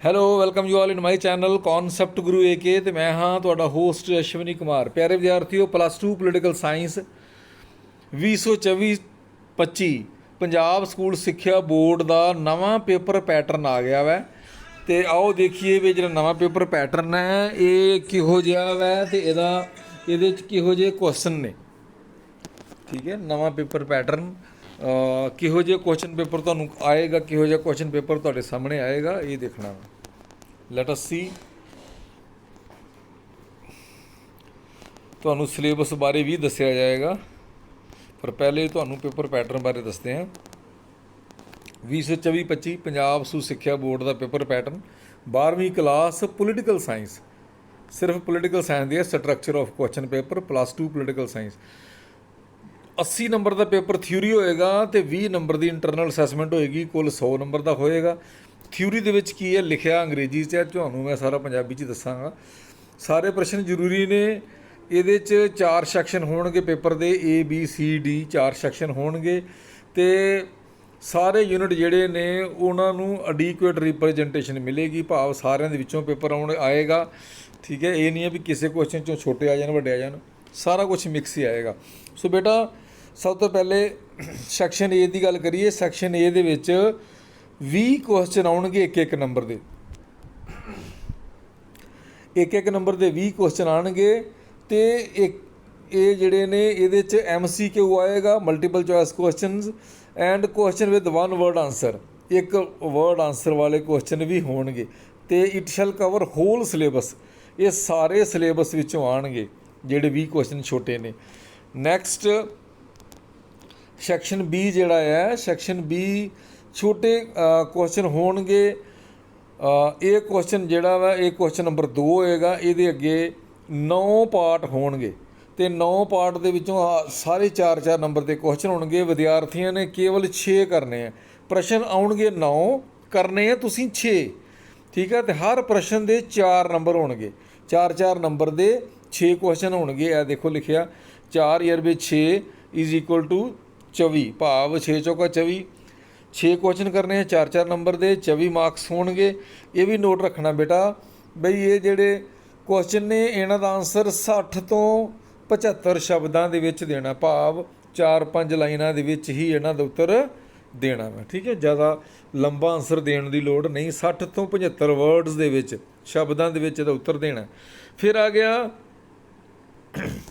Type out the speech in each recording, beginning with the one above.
Hello welcome you all in my channel concept Guru AK ਤੇ ਮੈਂ ਹਾਂ ਤੁਹਾਡਾ ਹੋਸਟ ਅਸ਼ਵਨੀ ਕੁਮਾਰ। ਪਿਆਰੇ ਵਿਦਿਆਰਥੀਓ plus 2 political science 2024 25 Punjab school ਸਿੱਖਿਆ ਬੋਰਡ ਦਾ ਨਵਾਂ ਪੇਪਰ ਪੈਟਰਨ ਆ ਗਿਆ ਵੈ। ਤੇ ਆਓ ਦੇਖੀਏ ਵੀ ਜਿਹੜਾ ਨਵਾਂ ਪੇਪਰ ਪੈਟਰਨ ਹੈ, ਇਹ ਕਿਹੋ ਜਿਹਾ ਵੈ ਤੇ ਇਹਦਾ ਇਹਦੇ ਚ ਕਿਹੋ ਜਿਹੇ ਕੁਐਸਚਨ ਨੇ। ਠੀਕ ਹੈ, ਨਵਾਂ ਪੇਪਰ ਪੈਟਰਨ ਕਿਹੋ ਜਿਹਾ ਕੁਐਸਚਨ ਪੇਪਰ ਤੁਹਾਨੂੰ ਆਏਗਾ, ਕਿਹੋ ਜਿਹਾ ਕੁਐਸਚਨ ਪੇਪਰ ਤੁਹਾਡੇ ਸਾਹਮਣੇ ਆਏਗਾ, ਇਹ ਦੇਖਣਾ ਲੈਟ ਅਸ ਸੀ ਤੁਹਾਨੂੰ ਸਿਲੇਬਸ ਬਾਰੇ ਵੀ ਦੱਸਿਆ ਜਾਏਗਾ। ਪਰ ਪਹਿਲੇ ਤੁਹਾਨੂੰ ਪੇਪਰ ਪੈਟਰਨ ਬਾਰੇ ਦੱਸਦੇ ਹਾਂ। 2024-25 ਪੰਜਾਬ ਸੂ ਸਿੱਖਿਆ ਬੋਰਡ ਦਾ ਪੇਪਰ ਪੈਟਰਨ 12ਵੀਂ ਕਲਾਸ ਪੋਲੀਟੀਕਲ ਸਾਇੰਸ ਸਿਰਫ ਪੋਲੀਟੀਕਲ ਸਾਇੰਸ ਦੀ ਹੈ structure of question paper plus 2 political science 80 number the paper theory ਹੋਏਗਾ ਤੇ 20 ਨੰਬਰ ਦੀ ਇੰਟਰਨਲ ਅਸੈਸਮੈਂਟ ਹੋਏਗੀ, ਕੁੱਲ 100 ਨੰਬਰ ਦਾ ਹੋਏਗਾ। ਥਿਊਰੀ ਦੇ ਵਿੱਚ ਕੀ ਹੈ? ਲਿਖਿਆ ਅੰਗਰੇਜ਼ੀ 'ਚ ਹੈ, ਤੁਹਾਨੂੰ ਮੈਂ ਸਾਰਾ ਪੰਜਾਬੀ 'ਚ ਦੱਸਾਂਗਾ। ਸਾਰੇ ਪ੍ਰਸ਼ਨ ਜ਼ਰੂਰੀ ਨੇ। ਇਹਦੇ 'ਚ ਚਾਰ ਸੈਕਸ਼ਨ ਹੋਣਗੇ ਪੇਪਰ ਦੇ, A, B, C, D, ਚਾਰ ਸੈਕਸ਼ਨ ਹੋਣਗੇ। ਤੇ ਸਾਰੇ ਯੂਨਿਟ ਜਿਹੜੇ ਨੇ, ਉਹਨਾਂ ਨੂੰ ਐਡਿਕੁਏਟ ਰਿਪਰੈਜ਼ੈਂਟੇਸ਼ਨ ਮਿਲੇਗੀ। ਭਾਵ ਸਾਰਿਆਂ ਦੇ ਵਿੱਚੋਂ ਪੇਪਰ ਆਉਣ, ਆਏਗਾ। ਠੀਕ ਹੈ? ਇਹ ਨਹੀਂ ਹੈ ਵੀ ਕਿਸੇ ਕੁਐਸਚਨ ਚੋਂ ਛੋਟੇ ਆ ਜਾਣ, ਵੱਡੇ ਆ ਜਾਣ। ਸਾਰਾ ਕੁਝ ਮਿਕਸ ਹੀ ਆਏਗਾ। ਸੋ ਬੇਟਾ ਸਭ ਤੋਂ ਪਹਿਲੇ ਸੈਕਸ਼ਨ A ਦੀ ਗੱਲ ਕਰੀਏ ਸੈਕਸ਼ਨ A ਦੇ ਵਿੱਚ 20 ਕੁਐਸਚਨ ਆਉਣਗੇ ਇੱਕ ਇੱਕ ਨੰਬਰ ਦੇ। ਇੱਕ ਇੱਕ ਨੰਬਰ ਦੇ 20 ਕੁਐਸਚਨ ਆਣਗੇ ਤੇ ਇੱਕ, ਇਹ ਜਿਹੜੇ ਨੇ ਇਹਦੇ ਚ MCQ ਆਏਗਾ multiple choice questions and question with one word answer ਇੱਕ ਵਰਡ ਆਨਸਰ ਵਾਲੇ ਕੁਐਸਚਨ ਵੀ ਹੋਣਗੇ ਤੇ it shall cover whole syllabus ਇਹ ਸਾਰੇ ਸਿਲੇਬਸ ਵਿੱਚੋਂ ਆਣਗੇ ਜਿਹੜੇ 20 ਕੁਐਸਚਨ ਛੋਟੇ ਨੇ। ਨੈਕਸਟ ਸੈਕਸ਼ਨ B ਜਿਹੜਾ ਹੈ ਸੈਕਸ਼ਨ B ਛੋਟੇ ਕੁਐਸਚਨ ਹੋਣਗੇ। ਇਹ ਕੁਐਸਚਨ ਜਿਹੜਾ ਵਾ, ਇਹ ਕੁਐਸਚਨ ਨੰਬਰ 2 ਹੋਏਗਾ। ਇਹਦੇ ਅੱਗੇ 9 ਪਾਰਟ ਹੋਣਗੇ। ਤੇ 9 ਪਾਰਟ ਦੇ ਵਿੱਚੋਂ ਆਹ ਸਾਰੇ 4-4 ਨੰਬਰ ਦੇ ਕੁਐਸਚਨ ਹੋਣਗੇ। ਵਿਦਿਆਰਥੀਆਂ ਨੇ ਕੇਵਲ 6 ਕਰਨੇ ਆ। ਪ੍ਰਸ਼ਨ ਆਉਣਗੇ 9 ਕਰਨੇ ਆ ਤੁਸੀਂ 6 ਠੀਕ ਹੈ ਤੇ ਹਰ ਪ੍ਰਸ਼ਨ ਦੇ 4 ਨੰਬਰ ਹੋਣਗੇ। 4-4 ਨੰਬਰ ਦੇ 6 ਕੁਐਸਚਨ ਹੋਣਗੇ। ਇਹ ਦੇਖੋ ਲਿਖਿਆ। 4 ਈਅਰ ਵਿੱਚ 6 ਇਜ਼ ਇਕੁਅਲ ਟੂ 24 ਭਾਵ 6 ਚੌਕਾ 24 6 ਕੁਐਸਚਨ ਕਰਨੇ ਆ 4-4 ਨੰਬਰ ਦੇ 24 ਮਾਰਕਸ ਹੋਣਗੇ। ਇਹ ਵੀ ਨੋਟ ਰੱਖਣਾ ਬੇਟਾ ਬਈ ਇਹ ਜਿਹੜੇ ਕੁਐਸਚਨ ਨੇ, ਇਹਨਾਂ ਦਾ ਆਨਸਰ 60 ਤੋਂ 75 ਸ਼ਬਦਾਂ ਦੇ ਵਿੱਚ ਦੇਣਾ, ਭਾਵ 4-5 ਲਾਈਨਾਂ ਦੇ ਵਿੱਚ ਹੀ ਇਹਨਾਂ ਦਾ ਉੱਤਰ ਦੇਣਾ ਵਾ, ਠੀਕ ਹੈ? ਜ਼ਿਆਦਾ ਲੰਬਾ ਆਨਸਰ ਦੇਣ ਦੀ ਲੋੜ ਨਹੀਂ 60 ਤੋਂ 75 ਵਰਡਸ ਦੇ ਵਿੱਚ, ਸ਼ਬਦਾਂ ਦੇ ਵਿੱਚ ਇਹਦਾ ਉੱਤਰ ਦੇਣਾ। ਫਿਰ ਆ ਗਿਆ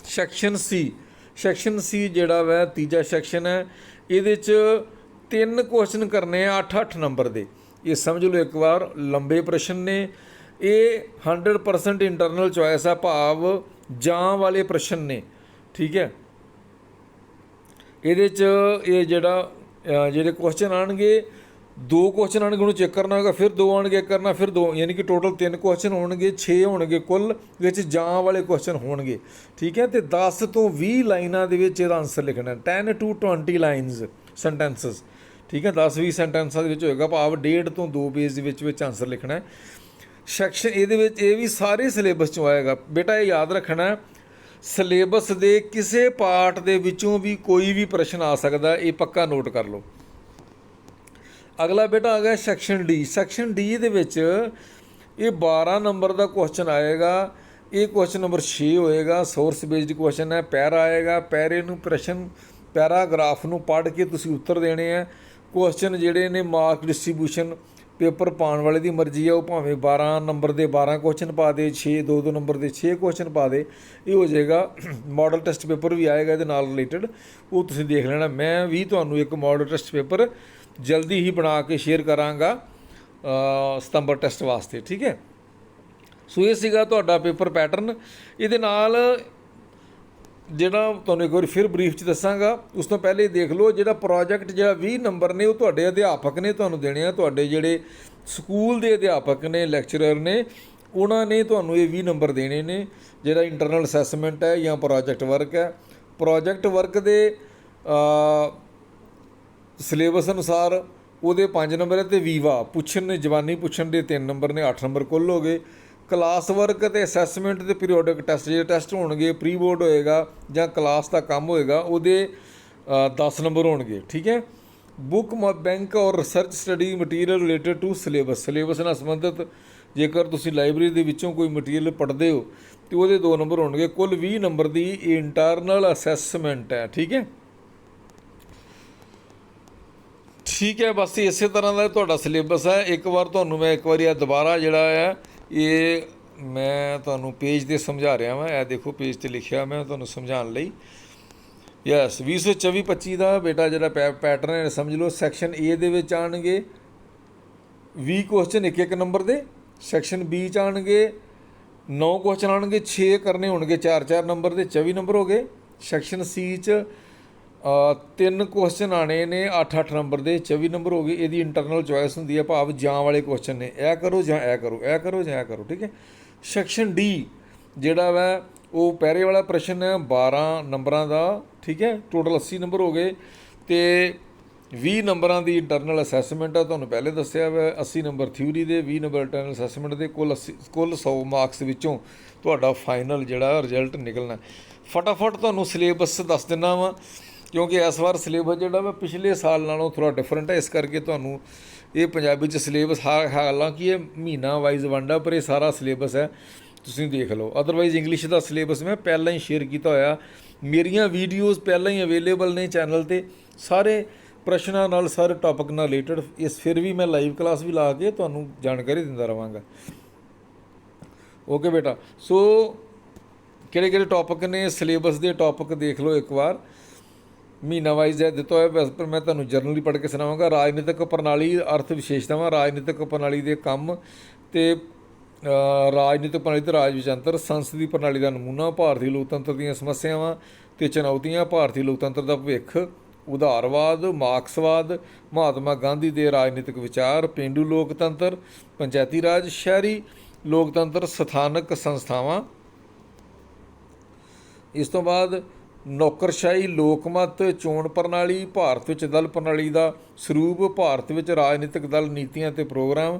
ਸੈਕਸ਼ਨ ਸੀ ਸੈਕਸ਼ਨ ਸੀ ਜਿਹੜਾ ਵੈ, ਤੀਜਾ ਸੈਕਸ਼ਨ ਹੈ। ਇਹਦੇ ਚ ਤਿੰਨ ਕੁਐਸਚਨ ਕਰਨੇ ਆ 8-8 ਨੰਬਰ ਦੇ। ਇਹ ਸਮਝ ਲਓ ਇੱਕ ਵਾਰ, ਲੰਬੇ ਪ੍ਰਸ਼ਨ ਨੇ। ਇਹ 100% ਇੰਟਰਨਲ ਚੋਇਸ ਆ, ਭਾਵ ਜਾਂ ਵਾਲੇ ਪ੍ਰਸ਼ਨ ਨੇ। ਠੀਕ ਹੈ? ਇਹਦੇ ਚ ਇਹ ਜਿਹੜਾ ਜਿਹੜੇ ਕੁਐਸਚਨ ਆਣਗੇ ਦੋ ਕੁਐਸਚਨ ਆਣਗੇ ਉਹਨੂੰ ਚੈੱਕ ਕਰਨਾ ਹੋਗਾ ਫਿਰ ਦੋ ਆਣਗੇ ਕਰਨਾ, ਫਿਰ ਦੋ, ਯਾਨੀ ਕਿ ਟੋਟਲ ਤਿੰਨ ਕੁਐਸਚਨ ਹੋਣਗੇ 6 ਹੋਣਗੇ, ਕੁੱਲ ਵਿੱਚ ਜਾਂ ਵਾਲੇ ਕੁਐਸਚਨ ਹੋਣਗੇ। ਠੀਕ ਹੈ, ਤੇ 10 ਤੋਂ 20 ਲਾਈਨਾਂ ਦੇ ਵਿੱਚ ਇਹਦਾ ਆਨਸਰ ਲਿਖਣਾ ਹੈ। 10 ਟੂ 20 ਲਾਈਨਸ ਸੈਂਟੈਂਸਸ ਠੀਕ ਹੈ 10 20 ਸੈਂਟੈਂਸਾਂ ਦੇ ਵਿੱਚ ਹੋਏਗਾ, ਭਾਵ ਡੇਢ ਤੋਂ 2 ਪੇਜ ਦੇ ਵਿੱਚ ਵਿੱਚ ਆਨਸਰ ਲਿਖਣਾ ਹੈ। ਸੈਕਸ਼ਨ ਇਹਦੇ ਵਿੱਚ ਇਹ ਵੀ ਸਾਰੇ ਸਿਲੇਬਸ ਚੋਂ ਆਏਗਾ। ਬੇਟਾ, ਇਹ ਯਾਦ ਰੱਖਣਾ ਸਿਲੇਬਸ ਦੇ ਕਿਸੇ ਪਾਰਟ ਦੇ ਵਿੱਚੋਂ ਵੀ ਕੋਈ ਵੀ ਪ੍ਰਸ਼ਨ ਆ ਸਕਦਾ, ਇਹ ਪੱਕਾ ਨੋਟ ਕਰ ਲਓ। ਅਗਲਾ ਬੇਟਾ ਆ ਗਿਆ ਸੈਕਸ਼ਨ ਡੀ। ਸੈਕਸ਼ਨ ਡੀ ਦੇ ਵਿੱਚ ਇਹ 12 ਨੰਬਰ ਦਾ ਕੁਐਸਚਨ ਆਏਗਾ। ਇਹ ਕੁਐਸਚਨ ਨੰਬਰ 6 ਹੋਏਗਾ। ਸੋਰਸ ਬੇਸਡ ਕੁਐਸਚਨ ਹੈ। ਪੈਰਾ ਆਏਗਾ। ਪੈਰੇ ਨੂੰ ਪ੍ਰਸ਼ਨ, ਪੈਰਾਗ੍ਰਾਫ ਨੂੰ ਪੜ੍ਹ ਕੇ ਤੁਸੀਂ ਉੱਤਰ ਦੇਣੇ ਆ। ਕੁਐਸਚਨ ਜਿਹੜੇ ਨੇ ਮਾਰਕ ਡਿਸਟ੍ਰੀਬਿਊਸ਼ਨ ਪੇਪਰ ਪਾਉਣ ਵਾਲੇ ਦੀ ਮਰਜ਼ੀ ਆ। ਉਹ ਭਾਵੇਂ 12 ਨੰਬਰ ਦੇ 12 ਕੁਐਸਚਨ ਪਾ ਦੇ 6 2 2 ਨੰਬਰ ਦੇ 6 ਕੁਐਸਚਨ ਪਾ ਦੇ। ਇਹ ਹੋ ਜਾਏਗਾ। ਮਾਡਲ ਟੈਸਟ ਪੇਪਰ ਵੀ ਆਏਗਾ ਇਹਦੇ ਨਾਲ ਰਿਲੇਟਡ ਉਹ ਤੁਸੀਂ ਦੇਖ ਲੈਣਾ। ਮੈਂ ਵੀ ਤੁਹਾਨੂੰ ਇੱਕ ਮਾਡਲ ਟੈਸਟ ਪੇਪਰ ਜਲਦੀ ਹੀ ਬਣਾ ਕੇ ਸ਼ੇਅਰ ਕਰਾਂਗਾ ਸਤੰਬਰ ਟੈਸਟ ਵਾਸਤੇ, ਠੀਕ ਹੈ? ਸੋ ਇਹ ਸੀਗਾ ਤੁਹਾਡਾ ਪੇਪਰ ਪੈਟਰਨ। ਇਹਦੇ ਨਾਲ ਜਿਹੜਾ ਤੁਹਾਨੂੰ ਇੱਕ ਵਾਰੀ ਫਿਰ ਬਰੀਫ ਚ ਦੱਸਾਂਗਾ, ਉਸ ਤੋਂ ਪਹਿਲੇ ਦੇਖ ਲਓ, ਜਿਹੜਾ ਪ੍ਰੋਜੈਕਟ ਜਿਹੜਾ 20 ਨੰਬਰ ਨੇ, ਉਹ ਤੁਹਾਡੇ ਅਧਿਆਪਕ ਨੇ ਤੁਹਾਨੂੰ ਦੇਣੇ ਆ। ਤੁਹਾਡੇ ਜਿਹੜੇ ਸਕੂਲ ਦੇ ਅਧਿਆਪਕ ਨੇ ਲੈਕਚਰਰ ਨੇ, ਉਹਨਾਂ ਨੇ ਤੁਹਾਨੂੰ ਇਹ 20 ਨੰਬਰ ਦੇਣੇ ਨੇ। ਜਿਹੜਾ ਇੰਟਰਨਲ ਅਸੈਸਮੈਂਟ ਹੈ ਜਾਂ ਪ੍ਰੋਜੈਕਟ ਵਰਕ ਹੈ। ਪ੍ਰੋਜੈਕਟ ਵਰਕ ਦੇ ਸਿਲੇਬਸ ਅਨੁਸਾਰ ਉਹਦੇ 5 ਨੰਬਰ ਹੈ ਤੇ ਵੀਵਾ ਪੁੱਛਣ ਨੇ ਜਵਾਨੀ ਪੁੱਛਣ ਦੇ 3 ਨੰਬਰ ਨੇ 8 ਨੰਬਰ ਕੁੱਲ ਹੋ ਗਏ। ਕਲਾਸ ਵਰਕ ਤੇ ਅਸੈਸਮੈਂਟ ਤੇ ਪੀਰੀਓਡਿਕ ਟੈਸਟ ਜਿਹੜੇ ਟੈਸਟ ਹੋਣਗੇ ਪ੍ਰੀ ਬੋਰਡ ਹੋਏਗਾ ਜਾਂ ਕਲਾਸ ਦਾ ਕੰਮ ਹੋਏਗਾ ਉਹਦੇ ਅ, 10 ਨੰਬਰ ਹੋਣਗੇ ਠੀਕ ਹੈ? ਬੁੱਕ ਬੈਂਕ ਔਰ research study material related to syllabus syllabus ਨਾਲ ਸੰਬੰਧਿਤ ਜੇਕਰ ਤੁਸੀਂ ਲਾਇਬ੍ਰੇਰੀ ਦੇ ਵਿੱਚੋਂ ਕੋਈ ਮਟੀਰੀਅਲ ਪੜ੍ਹਦੇ ਹੋ ਤੇ ਉਹਦੇ ਦੋ ਨੰਬਰ ਹੋਣਗੇ ਕੁੱਲ 20 ਨੰਬਰ ਦੀ ਇੰਟਰਨਲ ਅਸੈਸਮੈਂਟ ਹੈ ਠੀਕ ਹੈ? ਠੀਕ ਹੈ, ਬਸ ਇਸੇ ਤਰ੍ਹਾਂ ਦਾ ਤੁਹਾਡਾ ਸਿਲੇਬਸ ਹੈ। ਇੱਕ ਵਾਰ ਤੁਹਾਨੂੰ ਮੈਂ ਇੱਕ ਵਾਰੀ ਆ ਦੁਬਾਰਾ ਜਿਹੜਾ ਹੈ, ਇਹ ਮੈਂ ਤੁਹਾਨੂੰ ਪੇਜ ਤੇ ਸਮਝਾ ਰਿਹਾ ਹਾਂ ਇਹ ਦੇਖੋ, ਪੇਜ ਤੇ ਲਿਖਿਆ ਮੈਂ ਤੁਹਾਨੂੰ ਸਮਝਾਉਣ ਲਈ। ਯੈਸ 2024 25 ਦਾ ਬੇਟਾ ਜਿਹੜਾ ਪੈਟਰਨ ਹੈ, ਸਮਝ ਲਓ ਸੈਕਸ਼ਨ A ਦੇ ਵਿੱਚ ਆਣਗੇ 20 ਕੁਐਸਚਨ ਇੱਕ ਇੱਕ ਨੰਬਰ ਦੇ। ਸੈਕਸ਼ਨ B ਚ ਆਣਗੇ 9 ਕੁਐਸਚਨ ਆਣਗੇ 6 ਕਰਨੇ ਹੋਣਗੇ 4-4 ਨੰਬਰ ਦੇ 24 ਨੰਬਰ ਹੋ ਗਏ। ਸੈਕਸ਼ਨ C ਚ ਤਿੰਨ ਕੁਐਸਚਨ ਆਣੇ ਨੇ 8-8 ਨੰਬਰ ਦੇ 24 ਨੰਬਰ ਹੋ ਗਏ ਇਹਦੀ ਇੰਟਰਨਲ ਚੁਆਇਸ ਹੁੰਦੀ ਹੈ ਭਾਵ ਜਾਂ ਵਾਲੇ ਕੁਐਸਚਨ ਨੇ। ਇਹ ਕਰੋ ਜਾਂ ਇਹ ਕਰੋ ਇਹ ਕਰੋ ਜਾਂ ਇਹ ਕਰੋ, ਠੀਕ ਹੈ? ਸੈਕਸ਼ਨ ਡੀ ਜਿਹੜਾ ਵਾ, ਉਹ ਪਹਿਰੇ ਵਾਲਾ ਪ੍ਰਸ਼ਨ ਹੈ 12 ਨੰਬਰਾਂ ਦਾ, ਠੀਕ ਹੈ? ਟੋਟਲ 80 ਨੰਬਰ ਹੋ ਗਏ ਤੇ 20 ਨੰਬਰਾਂ ਦੀ ਇੰਟਰਨਲ ਅਸੈਸਮੈਂਟ ਆ, ਤੁਹਾਨੂੰ ਪਹਿਲੇ ਦੱਸਿਆ ਵਾ 80 ਨੰਬਰ ਥਿਊਰੀ ਦੇ 20 ਨੰਬਰ ਇੰਟਰਨਲ ਅਸੈਸਮੈਂਟ ਦੇ, ਕੁੱਲ 80 ਕੁੱਲ 100 ਮਾਰਕਸ ਵਿੱਚੋਂ ਤੁਹਾਡਾ ਫਾਈਨਲ ਜਿਹੜਾ ਰਿਜ਼ਲਟ ਨਿਕਲਣਾ। ਫਟਾਫਟ ਤੁਹਾਨੂੰ ਸਿਲੇਬਸ ਦੱਸ ਦਿੰਨਾ ਵਾ। ਕਿਉਂਕਿ ਇਸ ਵਾਰ ਸਿਲੇਬਸ ਜਿਹੜਾ ਵਾ ਪਿਛਲੇ ਸਾਲ ਨਾਲੋਂ ਥੋੜਾ ਡਿਫਰੈਂਟ ਹੈ ਇਸ ਕਰਕੇ ਤੁਹਾਨੂੰ ਇਹ ਪੰਜਾਬੀ ਚ ਸਿਲੇਬਸ ਹਾਲਾਂਕਿ ਇਹ ਮਹੀਨਾ ਵਾਈਜ਼ ਵੰਡਾ ਪਰ ਇਹ ਸਾਰਾ ਸਿਲੇਬਸ ਹੈ, ਤੁਸੀਂ ਦੇਖ ਲਓ। ਅਦਰਵਾਈਜ਼ ਇੰਗਲਿਸ਼ ਦਾ ਸਿਲੇਬਸ ਮੈਂ ਪਹਿਲਾਂ ਹੀ ਸ਼ੇਅਰ ਕੀਤਾ ਹੋਇਆ। ਮੇਰੀਆਂ ਵੀਡੀਓਜ਼ ਪਹਿਲਾਂ ਹੀ ਅਵੇਲੇਬਲ ਨੇ ਚੈਨਲ ਤੇ। ਸਾਰੇ ਪ੍ਰਸ਼ਨਾਂ ਨਾਲ, ਸਾਰੇ ਟੌਪਿਕ ਨਾਲ ਰਿਲੇਟਡ ਇਸ ਫਿਰ ਵੀ ਮੈਂ ਲਾਈਵ ਕਲਾਸ ਵੀ ਲਾ ਕੇ ਤੁਹਾਨੂੰ ਜਾਣਕਾਰੀ ਦਿੰਦਾ ਰਵਾਂਗਾ। ਓਕੇ ਬੇਟਾ, ਸੋ ਕਿਹੜੇ ਕਿਹੜੇ ਟੌਪਿਕ ਨੇ? ਸਿਲੇਬਸ ਦੇ ਟੌਪਿਕ ਦੇਖ ਲਓ ਇੱਕ ਵਾਰ। ਮਹੀਨਾ ਵਾਈਜ਼ ਹੈ ਦਿੱਤਾ ਹੋਇਆ ਵੈਸੇ ਪਰ ਮੈਂ ਤੁਹਾਨੂੰ ਜਰਨਲੀ ਪੜ੍ਹ ਕੇ ਸੁਣਾਵਾਂਗਾ। ਰਾਜਨੀਤਿਕ ਪ੍ਰਣਾਲੀ, ਅਰਥ ਵਿਸ਼ੇਸ਼ਤਾਵਾਂ, ਰਾਜਨੀਤਿਕ ਪ੍ਰਣਾਲੀ ਦੇ ਕੰਮ ਤੇ ਰਾਜਨੀਤਿਕ ਪ੍ਰਣਾਲੀ ਤੇ ਰਾਜ ਵਿੱਚ ਅੰਤਰ ਸੰਸਦੀ ਪ੍ਰਣਾਲੀ ਦਾ ਨਮੂਨਾ, ਭਾਰਤੀ ਲੋਕਤੰਤਰ ਦੀਆਂ ਸਮੱਸਿਆਵਾਂ ਤੇ ਚੁਣੌਤੀਆਂ, ਭਾਰਤੀ ਲੋਕਤੰਤਰ ਦਾ ਭਵਿੱਖ ਉਦਾਰਵਾਦ ਮਾਰਕਸਵਾਦ, ਮਹਾਤਮਾ ਗਾਂਧੀ ਦੇ ਰਾਜਨੀਤਿਕ ਵਿਚਾਰ, ਪਿੰਡੂ ਲੋਕਤੰਤਰ, ਪੰਚਾਇਤੀ ਰਾਜ, ਸ਼ਹਿਰੀ ਲੋਕਤੰਤਰ, ਸਥਾਨਕ ਸੰਸਥਾਵਾਂ। ਇਸ ਤੋਂ ਬਾਅਦ ਨੌਕਰਸ਼ਾਹੀ ਲੋਕਮਤ ਚੋਣ ਪ੍ਰਣਾਲੀ, ਭਾਰਤ ਵਿੱਚ ਦਲ ਪ੍ਰਣਾਲੀ ਦਾ ਸਰੂਪ, ਭਾਰਤ ਵਿੱਚ ਰਾਜਨੀਤਿਕ ਦਲ ਨੀਤੀਆਂ ਤੇ ਪ੍ਰੋਗਰਾਮ।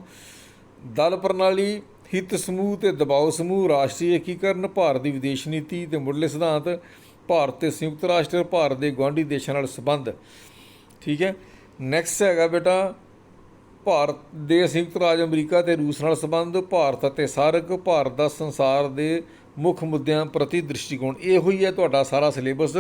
ਦਲ ਪ੍ਰਣਾਲੀ, ਹਿੱਤ ਸਮੂਹ ਤੇ ਦਬਾਅ ਸਮੂਹ, ਰਾਸ਼ਟਰੀ ਏਕੀਕਰਨ, ਭਾਰਤ ਦੀ ਵਿਦੇਸ਼ ਨੀਤੀ ਤੇ ਮੁੱਢਲੇ ਸਿਧਾਂਤ, ਭਾਰਤ ਤੇ ਸੰਯੁਕਤ ਰਾਸ਼ਟਰ, ਭਾਰਤ ਦੇ ਗੁਆਂਢੀ ਦੇਸ਼ਾਂ ਨਾਲ ਸੰਬੰਧ। ਠੀਕ ਹੈ? ਨੈਕਸਟ ਹੈਗਾ ਬੇਟਾ, ਭਾਰਤ ਦੇ ਸੰਯੁਕਤ ਰਾਜ ਅਮਰੀਕਾ ਤੇ ਰੂਸ ਨਾਲ ਸੰਬੰਧ, ਭਾਰਤ ਅਤੇ ਸਾਰਕ ਭਾਰਤ ਦਾ ਸੰਸਾਰ ਦੇ ਮੁੱਖ ਮੁੱਦਿਆਂ ਪ੍ਰਤੀ ਦ੍ਰਿਸ਼ਟੀਕੋਣ ਇਹੋ ਹੀ ਹੈ ਤੁਹਾਡਾ ਸਾਰਾ ਸਿਲੇਬਸ।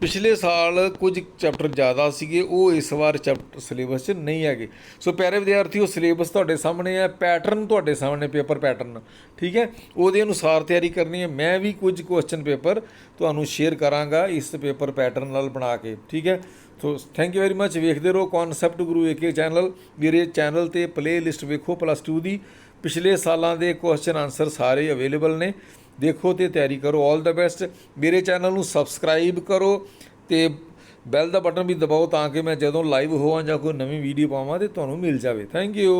ਪਿਛਲੇ ਸਾਲ ਕੁਝ ਚੈਪਟਰ ਜ਼ਿਆਦਾ ਸੀਗੇ, ਉਹ ਇਸ ਵਾਰ ਚੈਪਟਰ ਸਿਲੇਬਸ 'ਚ ਨਹੀਂ ਹੈਗੇ। ਸੋ ਪਿਆਰੇ ਵਿਦਿਆਰਥੀਓ ਸਿਲੇਬਸ ਤੁਹਾਡੇ ਸਾਹਮਣੇ ਹੈ, ਪੈਟਰਨ ਤੁਹਾਡੇ ਸਾਹਮਣੇ, ਪੇਪਰ ਪੈਟਰਨ, ਠੀਕ ਹੈ? ਉਹਦੇ ਅਨੁਸਾਰ ਤਿਆਰੀ ਕਰਨੀ ਹੈ। ਮੈਂ ਵੀ ਕੁਝ ਕੁਐਸਚਨ ਪੇਪਰ ਤੁਹਾਨੂੰ ਸ਼ੇਅਰ ਕਰਾਂਗਾ ਇਸ ਪੇਪਰ ਪੈਟਰਨ ਨਾਲ ਬਣਾ ਕੇ, ਠੀਕ ਹੈ? So thank you very much ਵੇਖਦੇ ਰਹੋ ਕਨਸੈਪਟ ਗੁਰੂ ਏਕੇ ਚੈਨਲ ਮੇਰੇ ਚੈਨਲ ਤੇ ਪਲੇਲਿਸਟ ਵੇਖੋ ਪਲੱਸ 2 ਦੀ। ਪਿਛਲੇ ਸਾਲਾਂ ਦੇ ਕੁਐਸਚਨ ਆਨਸਰ ਸਾਰੇ ਅਵੇਲੇਬਲ ਨੇ। ਦੇਖੋ ਤੇ ਤਿਆਰੀ ਕਰੋ। 올 ਦਾ ਬੈਸਟ ਮੇਰੇ ਚੈਨਲ ਨੂੰ ਸਬਸਕ੍ਰਾਈਬ ਕਰੋ ਤੇ ਬੈਲ ਦਾ ਬਟਨ ਵੀ ਦਬਾਓ ਤਾਂ ਕਿ ਮੈਂ ਜਦੋਂ ਲਾਈਵ ਹੋਵਾਂ ਜਾਂ ਕੋਈ ਨਵੀਂ ਵੀਡੀਓ ਪਾਵਾਂ ਤੇ ਤੁਹਾਨੂੰ ਮਿਲ ਜਾਵੇ। Thank you